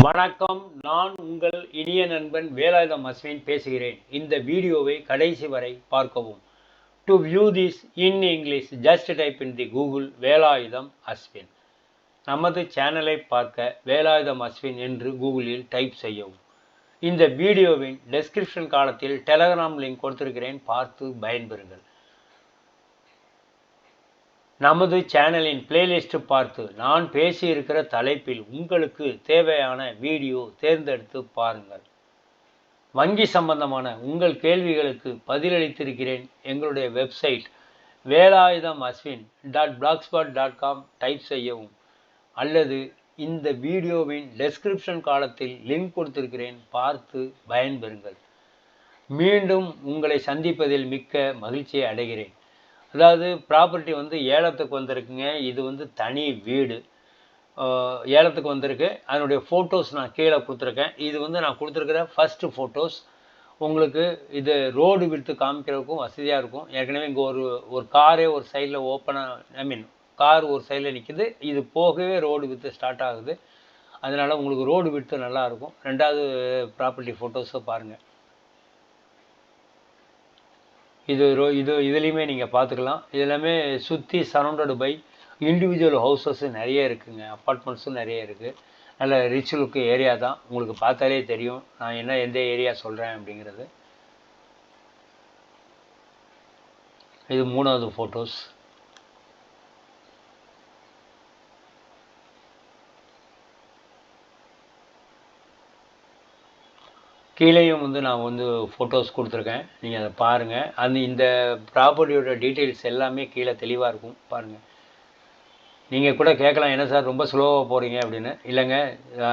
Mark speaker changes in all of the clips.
Speaker 1: வணக்கம். நான் உங்கள் இனிய நண்பன் வேலாயுதம் அஸ்வின் பேசுகிறேன். இந்த வீடியோவை கடைசி வரை பார்க்கவும். To view this in English just type in the Google Velayudham Ashwin. நமது சேனலை பார்க்க வேலாயுதம் அஸ்வின் என்று கூகுளில் டைப் செய்யவும். இந்த வீடியோவின் டெஸ்கிரிப்ஷன் காலத்தில் டெலகிராம் லிங்க் கொடுத்திருக்கிறேன். பார்த்து பயன்பெறுங்கள். நமது சேனலின் பிளேலிஸ்ட் பார்த்து நான் பேசியிருக்கிற தலைப்பில் உங்களுக்கு தேவையான வீடியோ தேர்ந்தெடுத்து பாருங்கள். வங்கி சம்பந்தமான உங்கள் கேள்விகளுக்கு பதிலளித்திருக்கிறேன். எங்களுடைய website Velayudham Ashwin dot blogspot dot com type செய்யவும். அல்லது இந்த வீடியோவின் டெஸ்கிரிப்ஷன் காலத்தில் லிங்க் கொடுத்திருக்கிறேன். பார்த்து பயன்பெறுங்கள். மீண்டும் உங்களை சந்திப்பதில் மிக்க மகிழ்ச்சியை அடைகிறேன். அதாவது ப்ராப்பர்ட்டி வந்து ஏலத்துக்கு வந்திருக்குங்க. இது வந்து தனி வீடு. ஏலத்துக்கு வந்திருக்கு. அதனுடைய ஃபோட்டோஸ் நான் கீழே கொடுத்துருக்கேன். இது வந்து நான் கொடுத்துருக்கிற ஃபஸ்ட்டு ஃபோட்டோஸ் உங்களுக்கு இது ரோடு விடுத்து காமிக்கிறதுக்கும் வசதியாக இருக்கும். ஏற்கனவே இங்கே ஒரு ஒரு காரே ஒரு சைடில் ஓப்பனாக ஐ மீன் கார் ஒரு சைடில் நிற்கிது இது போகவே ரோடு வித்து ஸ்டார்ட் ஆகுது. அதனால் உங்களுக்கு ரோடு விட்டு நல்லாயிருக்கும் ரெண்டாவது ப்ராப்பர்ட்டி ஃபோட்டோஸை பாருங்கள் இது ரோ இது இதுலேயுமே நீங்கள் பார்த்துக்கலாம் இது எல்லாமே சுற்றி சரௌண்டடு பை இண்டிவிஜுவல் ஹவுசஸ் நிறைய இருக்குதுங்க அப்பார்ட்மெண்ட்ஸும் நிறைய இருக்குது நல்ல ரிச் லுக்கு ஏரியா தான். உங்களுக்கு பார்த்தாலே தெரியும். நான் என்ன எந்த ஏரியா சொல்கிறேன் அப்படிங்கிறது. இது மூணாவது ஃபோட்டோஸ் கீழேயும் வந்து நான் வந்து ஃபோட்டோஸ் கொடுத்துருக்கேன். நீங்கள் அதை பாருங்கள் அந்த இந்த ப்ராப்பர்ட்டியோட டீட்டெயில்ஸ் எல்லாமே கீழே தெளிவாக இருக்கும். பாருங்கள் நீங்கள் கூட கேட்கலாம் என்ன சார் ரொம்ப ஸ்லோவாக போகிறீங்க அப்படின்னு. இல்லைங்க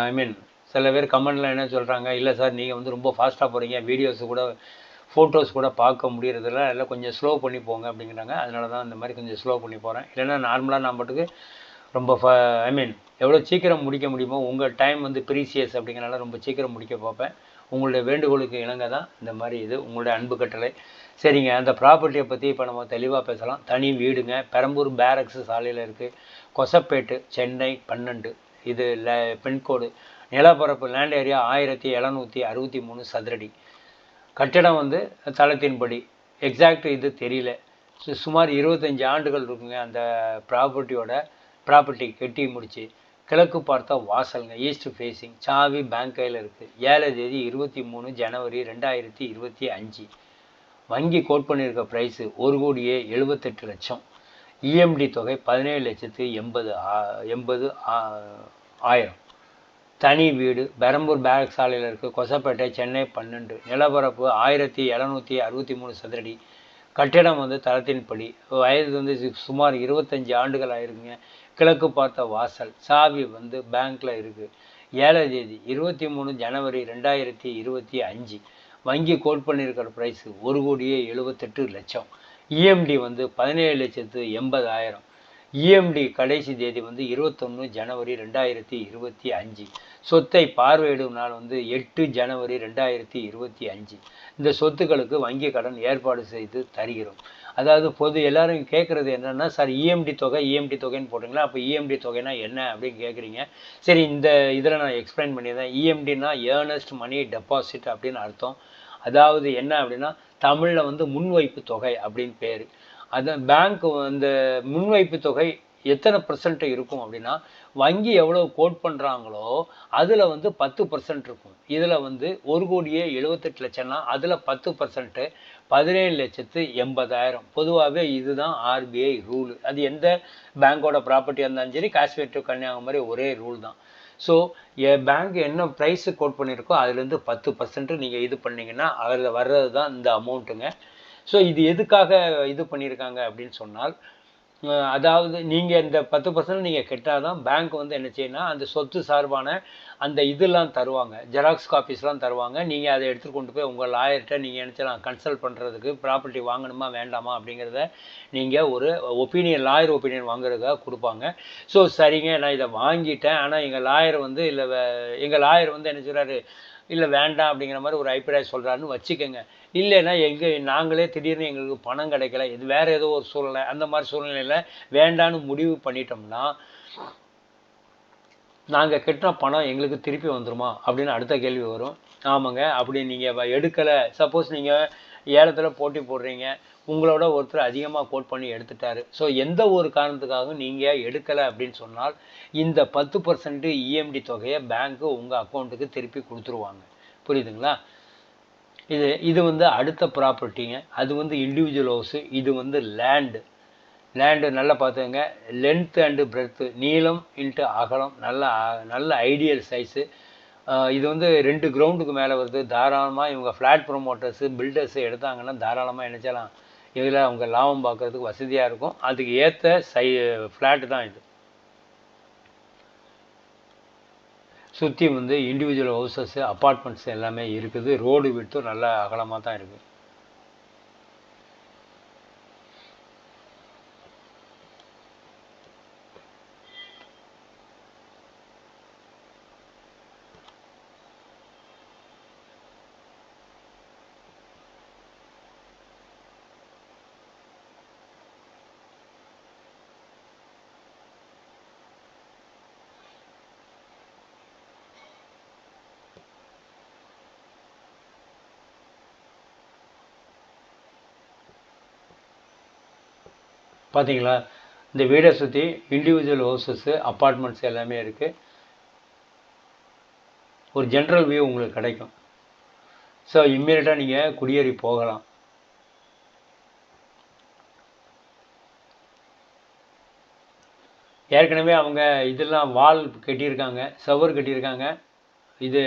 Speaker 1: ஐ மீன் சில பேர் கமெண்டில் என்ன சொல்கிறாங்க இல்லை சார் நீங்கள் வந்து ரொம்ப ஃபாஸ்ட்டாக போகிறீங்க வீடியோஸ் கூட ஃபோட்டோஸ் கூட பார்க்க முடியறதில்ல. எல்லாம் கொஞ்சம் ஸ்லோ பண்ணி போங்க அப்படிங்கிறாங்க. அதனால தான் இந்த மாதிரி கொஞ்சம் ஸ்லோ பண்ணி போகிறேன் இல்லைன்னா நார்மலாக நான் பாட்டுக்கு ரொம்ப ஃப ஐ மீன் எவ்வளோ சீக்கிரம் முடிக்க முடியுமோ உங்கள் டைம் வந்து ப்ரீசியஸ் அப்படிங்கிறனால ரொம்ப சீக்கிரம் முடிக்க பார்ப்பேன். உங்களுடைய வேண்டுகோளுக்கு இணங்க தான் இந்த மாதிரி இது உங்களுடைய அன்பு கட்டளை. சரிங்க அந்த ப்ராப்பர்ட்டியை பற்றி இப்போ நம்ம தெளிவாக பேசலாம். தனி வீடுங்க பெரம்பூர் பேரக்ஸ் சாலையில் இருக்குது கொசப்பேட்டு சென்னை பன்னெண்டு. இது ல பின்கோடு நிலப்பரப்பு லேண்ட் ஏரியா ஆயிரத்தி எழுநூற்றி அறுபத்தி மூணு சதுரடி. கட்டிடம் வந்து தளத்தின்படி. எக்ஸாக்ட் இது தெரியல. சுமார் இருபத்தஞ்சி ஆண்டுகள் இருக்குங்க அந்த ப்ராப்பர்ட்டியோட ப்ராப்பர்ட்டி கட்டி முடிச்சு. கிழக்கு பார்த்தா வாசலுங்க ஈஸ்ட் ஃபேஸிங் சாவி பேங்க் கையில் இருக்குது ஏழை தேதி இருபத்தி மூணு ஜனவரி ரெண்டாயிரத்தி இருபத்தி அஞ்சு. வங்கி கோட் பண்ணியிருக்க ப்ரைஸு ஒரு கோடியே எழுபத்தெட்டு லட்சம். இஎம்டி தொகை பதினேழு லட்சத்து எண்பது ஆ- எண்பது ஆ- ஆயிரம். தனி வீடு பெரம்பூர் பேரக் சாலையில் இருக்குது கொசப்பேட்டை சென்னை பன்னெண்டு. நிலப்பரப்பு ஆயிரத்தி எழுநூற்றி அறுபத்தி மூணு சதுரடி. கட்டிடம் வந்து தளத்தின்படி வயது வந்து சுமார் இருபத்தஞ்சி ஆண்டுகள் ஆயிருக்குங்க. கிழக்கு பார்த்த வாசல் சாவி வந்து பேங்க்கில் இருக்குது ஏழாம் தேதி இருபத்தி மூணு ஜனவரி ரெண்டாயிரத்தி இருபத்தி அஞ்சு. வங்கி கோட் பண்ணியிருக்கிற ப்ரைஸு ஒரு கோடியே எழுபத்தெட்டு லட்சம். இஎம்டி வந்து பதினேழு லட்சத்து எண்பதாயிரம். இஎம்டி கடைசி தேதி வந்து இருபத்தொன்று ஜனவரி ரெண்டாயிரத்தி இருபத்தி அஞ்சு. சொத்தை பார்வையிடும் நாள் வந்து எட்டு ஜனவரி ரெண்டாயிரத்தி இருபத்தி அஞ்சு. இந்த சொத்துக்களுக்கு வங்கி கடன் ஏற்பாடு செய்து தருகிறோம். அதாவது பொது எல்லாரும் கேட்குறது என்னென்னா சார் இஎம்டி தொகை இஎம்டி தொகைன்னு போட்டிங்களா அப்போ இஎம்டி தொகைனா என்ன? அப்படின்னு கேட்குறீங்க சரி இந்த இதில் நான் எக்ஸ்பிளைன் பண்ணியிருந்தேன் இஎம்டினா ஏர்னஸ்ட் மணி டெபாசிட் அப்படின்னு அர்த்தம். அதாவது என்ன அப்படின்னா தமிழில் வந்து முன்வைப்பு தொகை அப்படின்னு பேர். அதான் பேங்க் அந்த முன்வைப்பு தொகை எத்தனை பர்சன்ட் இருக்கும் அப்படின்னா வங்கி எவ்வளோ கோட் பண்ணுறாங்களோ அதில் வந்து பத்து பர்சன்ட் இருக்கும். இதில் வந்து ஒரு கோடியே எழுபத்தெட்டு லட்சம்னா அதில் பத்து பர்சன்ட்டு பதினேழு லட்சத்து எண்பதாயிரம். பொதுவாகவே இதுதான் ஆர்பிஐ ரூல் அது எந்த பேங்க்கோட ப்ராப்பர்ட்டியாக இருந்தாலும் சரி காஷ்மீர் டு கன்னியாகுமரி ஒரே ரூல் தான். ஸோ பேங்க் என்ன ப்ரைஸு கோட் பண்ணியிருக்கோ அதுலேருந்து பத்து பர்சன்ட் நீங்கள் இது பண்ணீங்கன்னா அதில் வர்றது தான் இந்த அமௌண்ட்டுங்க ஸோ இது எதுக்காக இது பண்ணியிருக்காங்க அப்படின்னு சொன்னால் அதாவது நீங்கள் இந்த பத்து பர்சன்ட் நீங்கள் கெட்டால் தான் பேங்க் வந்து என்ன செய்யணும்னா அந்த சொத்து சார்பான அந்த இதெல்லாம் தருவாங்க. ஜெராக்ஸ் காப்பீஸ்லாம் தருவாங்க. நீங்கள் அதை எடுத்துகிட்டு கொண்டு போய் உங்கள் லாயர்கிட்ட நீங்கள் நினச்சலாம் கன்சல்ட் பண்ணுறதுக்கு ப்ராப்பர்ட்டி வாங்கணுமா வேண்டாமா அப்படிங்கிறத நீங்கள் ஒரு ஒப்பீனியன் லாயர் ஒப்பீனியன் வாங்குறதுக்காக கொடுப்பாங்க. ஸோ சரிங்க நான் இதை வாங்கிட்டேன். ஆனால் எங்கள் லாயர் வந்து இல்லை எங்கள் லாயர் வந்து என்ன சொல்கிறாரு இல்லை வேண்டாம் அப்படிங்கிற மாதிரி ஒரு அபிப்பிராயம் சொல்கிறாருன்னு வச்சுக்கோங்க. இல்லைன்னா எங்கே நாங்களே திடீர்னு எங்களுக்கு பணம் கிடைக்கல இது வேறு ஏதோ ஒரு சூழ்நிலை அந்த மாதிரி சூழ்நிலையில் வேண்டான்னு முடிவு பண்ணிட்டோம்னா நாங்கள் கட்டின பணம் எங்களுக்கு திருப்பி வந்துருமா? அப்படின்னு அடுத்த கேள்வி வரும். ஆமாங்க அப்படி நீங்கள் எடுக்கலை. சப்போஸ் நீங்கள் ஏலத்தில் போட்டி போடுறீங்க உங்களோட ஒருத்தர் அதிகமாக கோட் பண்ணி எடுத்துட்டாரு. ஸோ எந்த ஒரு காரணத்துக்காகவும் நீங்கள் எடுக்கலை அப்படின்னு சொன்னால் இந்த பத்து பர்சன்ட் இஎம்டி தொகையை பேங்க்கு உங்கள் அக்கௌண்ட்டுக்கு திருப்பி கொடுத்துருவாங்க. புரியுதுங்களா? இது இது வந்து அடுத்த ப்ராப்பர்ட்டிங்க அது வந்து இண்டிவிஜுவல் ஹவுஸு இது வந்து லேண்டு லேண்டு நல்லா பார்த்துங்க லென்த் அண்டு பிரெத்து நீளம் இன்ட்டு அகலம். நல்ல நல்ல ஐடியல் சைஸு இது வந்து ரெண்டு கிரவுண்டுக்கு மேலே வருது. தாராளமாக இவங்க ஃப்ளாட் ப்ரொமோட்டர்ஸு பில்டர்ஸு எடுத்தாங்கன்னா தாராளமாக நினச்சலாம் இதில் அவங்க லாபம் பார்க்குறதுக்கு வசதியாக இருக்கும். அதுக்கு ஏற்ற சை ஃப்ளாட்டு தான் இது. சுற்றி வந்து இண்டிவிஜுவல் ஹவுசஸ்ஸு அப்பார்ட்மெண்ட்ஸ் எல்லாமே இருக்குது. ரோடு விட்டும் நல்லா அகலமாக தான் இருக்குது பார்த்தீங்களா இந்த வீடை சுற்றி இண்டிவிஜுவல் ஹவுசஸ்ஸு அப்பார்ட்மெண்ட்ஸ் எல்லாமே இருக்குது ஒரு ஜென்ரல் வியூ உங்களுக்கு கிடைக்கும். ஸோ இம்மீடியட்டாக நீங்கள் குடியேறி போகலாம். ஏற்கனவே அவங்க இதெல்லாம் வால் கட்டியிருக்காங்க சவர் கட்டியிருக்காங்க. இது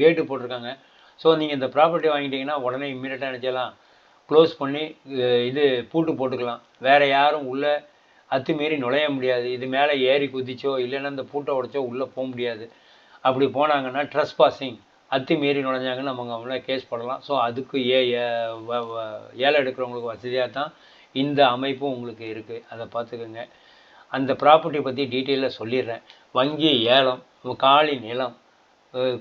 Speaker 1: கேட்டு போட்டிருக்காங்க. ஸோ நீங்கள் இந்த ப்ராப்பர்ட்டி வாங்கிட்டீங்கன்னா உடனே இம்மீடியட்டாக நினச்சலாம் க்ளோஸ் பண்ணி இது பூட்டு போட்டுக்கலாம். வேறு யாரும் உள்ளே அத்துமீறி நுழைய முடியாது. இது மேலே ஏறி குதிச்சோ இல்லைன்னா இந்த பூட்டை உடைச்சோ உள்ளே போக முடியாது. அப்படி போனாங்கன்னா ட்ரெஸ் பாசிங் அத்துமீறி நுழைஞ்சாங்கன்னு நம்ம அவங்கள கேஸ் போடலாம். ஸோ அதுக்கு ஏ ஏழை எடுக்கிறவங்களுக்கு வசதியாக தான் இந்த அமைப்பும் உங்களுக்கு இருக்குது அதை பார்த்துக்கோங்க. அந்த ப்ராப்பர்ட்டி பற்றி டீட்டெயிலாக சொல்லிடுறேன். வங்கி ஏலம் காலி நிலம்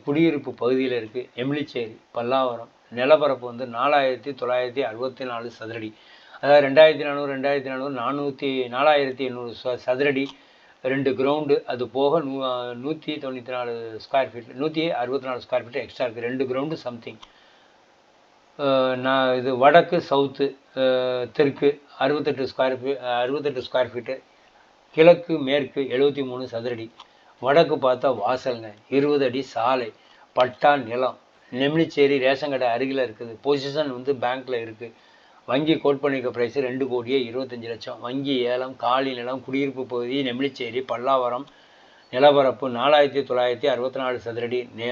Speaker 1: குடியிருப்பு பகுதியில் இருக்குது எம்லிச்சேரி பல்லாவரம் நிலப்பரப்பு வந்து நாலாயிரத்தி தொள்ளாயிரத்தி அறுபத்தி நாலு சதுரடி. அதாவது ரெண்டாயிரத்தி நானூறு ரெண்டாயிரத்தி நானூறு நானூற்றி நாலாயிரத்தி எண்ணூறு சதுரடி. ரெண்டு கிரவுண்டு அது போக நூ நூற்றி தொண்ணூற்றி நாலு ஸ்கொயர் ஃபீட் நூற்றி அறுபத்தி நாலு ஸ்கொயர் ஃபீட் எக்ஸ்ட்ரா இருக்குது ரெண்டு கிரவுண்டு சம்திங் நான் இது வடக்கு சவுத்து தெற்கு அறுபத்தெட்டு ஸ்கொயர் ஃபீ அறுபத்தெட்டு ஸ்கொயர் ஃபீட்டு கிழக்கு மேற்கு எழுபத்தி மூணு சதுரடி. வடக்கு பார்த்தா வாசலுங்க. இருபது அடி சாலை பட்டா நிலம். நெம்னிச்சேரி ரேஷன் கடை அருகில் இருக்குது. பொசிஷன் வந்து பேங்க்கில் இருக்குது வங்கி கோட் பண்ணிக்க ப்ரைஸு ரெண்டு கோடியே இருபத்தஞ்சி லட்சம். வங்கி ஏலம் காலி நிலம் குடியிருப்பு பகுதி நெம்னிச்சேரி பல்லாவரம் நிலப்பரப்பு நாலாயிரத்தி தொள்ளாயிரத்தி அறுபத்தி நாலு சதுரடி. நே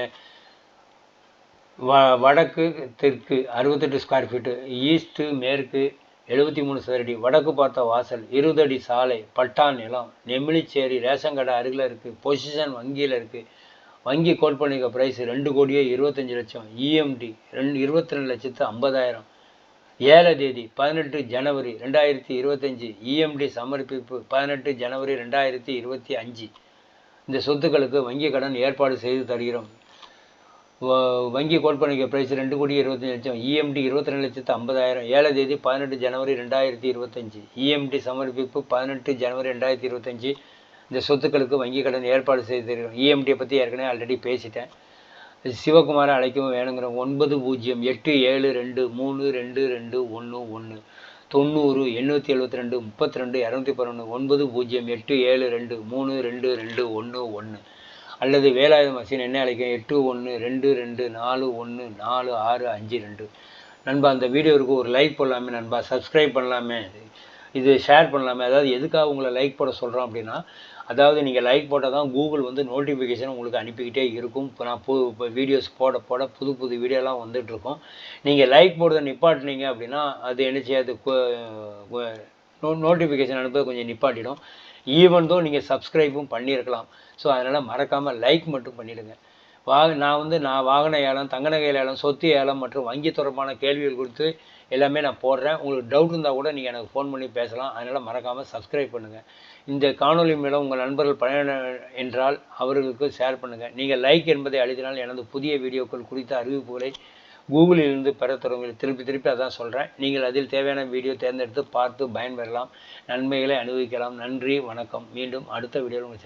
Speaker 1: வ வடக்கு தெற்கு அறுபத்தெட்டு ஸ்கொயர் ஃபீட்டு ஈஸ்ட்டு மேற்கு எழுபத்தி மூணு சதுரடி வடக்கு பார்த்த வாசல் இருபது அடி சாலை பட்டா நிலம் நெம்மிலிச்சேரி ரேஷன் கடை அருகில் இருக்குது பொசிஷன் வங்கியில் இருக்குது வங்கி கோட் பண்ணிக்க ப்ரைஸ் ரெண்டு கோடியே இருபத்தஞ்சி லட்சம். இஎம்டி ரெண்டு இருபத்தி ரெண்டு லட்சத்து ஐம்பதாயிரம். ஏழை தேதி பதினெட்டு ஜனவரி ரெண்டாயிரத்தி இருபத்தஞ்சி. இஎம்டி சமர்ப்பிப்பு பதினெட்டு ஜனவரி ரெண்டாயிரத்தி இருபத்தி அஞ்சு. இந்த சொத்துக்களுக்கு வங்கி கடன் ஏற்பாடு செய்து தருகிறோம். வங்கி கோட் பிரைஸ் ப்ரைஸ் ரெண்டு கோடி இருபத்தஞ்சி லட்சம். இஎம்டி இருபத்தி ரெண்டு லட்சத்து ஐம்பதாயிரம். ஏழை தேதி பதினெட்டு ஜனவரி ரெண்டாயிரத்தி இருபத்தஞ்சி. இஎம்டி சமர்ப்பிப்பு பதினெட்டு ஜனவரி ரெண்டாயிரத்தி இருபத்தஞ்சி. இந்த சொத்துக்களுக்கு வங்கி கடன் ஏற்பாடு செய்து இஎம்டியை பற்றி ஏற்கனவே ஆல்ரெடி பேசிட்டேன். சிவகுமாரை அழைக்கவும் வேணுங்கிற ஒன்பது பூஜ்ஜியம் எட்டு ஏழு ரெண்டு மூணு ரெண்டு ரெண்டு ஒன்று ஒன்று தொண்ணூறு எண்ணூற்றி எழுபத்தி ரெண்டு முப்பத்தி ரெண்டு இரநூத்தி பதினொன்று ஒன்பது பூஜ்ஜியம் எட்டு ஏழு ரெண்டு மூணு ரெண்டு ரெண்டு ஒன்று ஒன்று அல்லது வேலாயுத மசின் என்ன அழைக்கும்? எட்டு ஒன்று ரெண்டு ரெண்டு நாலு ஒன்று நாலு ஆறு அஞ்சு ரெண்டு. நண்பா அந்த வீடியோவுக்கு ஒரு லைக் போடலாமே நண்பா. சப்ஸ்கிரைப் பண்ணலாமே. இது ஷேர் பண்ணலாமே. அதாவது எதுக்காக உங்களை லைக் போட சொல்கிறோம் அப்படின்னா அதாவது நீங்கள் லைக் போட்டால் தான் கூகுள் வந்து நோட்டிஃபிகேஷன் உங்களுக்கு அனுப்பிக்கிட்டே இருக்கும். இப்போ நான் புது இப்போ வீடியோஸ் போட போட புது புது வீடியோலாம் வந்துட்டுருக்கோம். நீங்கள் லைக் போடுறத நிப்பாட்டினீங்க அப்படின்னா அது என்ன செய்யாது? நோட்டிஃபிகேஷன் அனுப்ப கொஞ்சம் நிப்பாட்டிடும். ஈவன் தோ நீங்கள் சப்ஸ்கிரைபும் பண்ணியிருக்கலாம். ஸோ அதனால் மறக்காமல் லைக் மட்டும் பண்ணிவிடுங்க வாக நான் வந்து நான் வாகன ஏலம் தங்கநகை ஏலம் சொத்து ஏலம் மற்றும் வங்கி தொடர்பான கேள்விகள் குறித்து எல்லாமே நான் போடுறேன். உங்களுக்கு டவுட் இருந்தால் கூட நீங்கள் எனக்கு ஃபோன் பண்ணி பேசலாம். அதனால் மறக்காமல் சப்ஸ்கிரைப் பண்ணுங்கள் இந்த காணொலி மூலம் உங்கள் நண்பர்கள் பயன என்றால் அவர்களுக்கு ஷேர் பண்ணுங்கள் நீங்கள் லைக் என்பதை அளித்தினால் எனது புதிய வீடியோக்கள் குறித்த அறிவிப்புகளை கூகுளிலிருந்து பெற தொடங்க திருப்பி திருப்பி அதான் சொல்கிறேன் நீங்கள் அதில் தேவையான வீடியோ தேர்ந்தெடுத்து பார்த்து பயன்பெறலாம். நன்மைகளை அனுபவிக்கலாம். நன்றி வணக்கம். மீண்டும் அடுத்த வீடியோவில் உங்களை